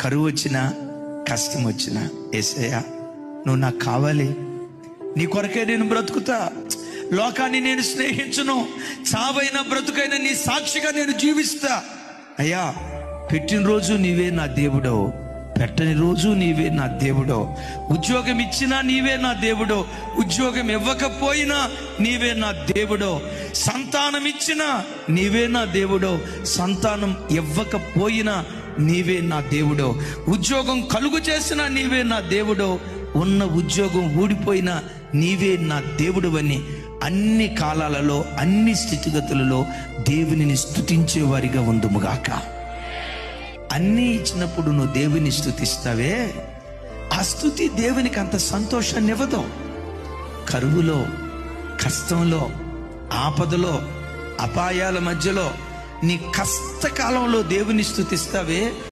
కరువు వచ్చినా కష్టం వచ్చినా ఏసయ్యా నువ్వు నాకు కావాలి. నీ కొరకే నేను బ్రతుకుతా. లోకాన్ని నేను స్నేహించును. చావైన బ్రతుకైన నీ సాక్షిగా నేను జీవిస్తా. అయ్యా పెట్టిన రోజు నీవే నా దేవుడో పెట్టని రోజు నీవే నా దేవుడో ఉద్యోగం ఇచ్చినా నీవే నా దేవుడో ఉద్యోగం ఇవ్వకపోయినా నీవే నా దేవుడో సంతానం ఇచ్చినా నీవే నా దేవుడో సంతానం ఇవ్వకపోయినా నీవే నా దేవుడో. ఉద్యోగం కలుగు చేసినా నీవే నా దేవుడో. ఉన్న ఉద్యోగం ఊడిపోయినా నీవే నా దేవుడు అని అన్ని కాలాలలో అన్ని స్థితిగతులలో దేవునిని స్తుతించే వారిగా ఉందుముగాక. అన్నీ ఇచ్చినప్పుడు నువ్వు దేవుని స్థుతిస్తావే ఆ స్థుతి దేవునికి అంత సంతోషాన్ని ఇవ్వదు. కరువులో కష్టంలో ఆపదలో అపాయాల మధ్యలో నీ కష్టకాలంలో దేవుని స్థుతిస్తావే?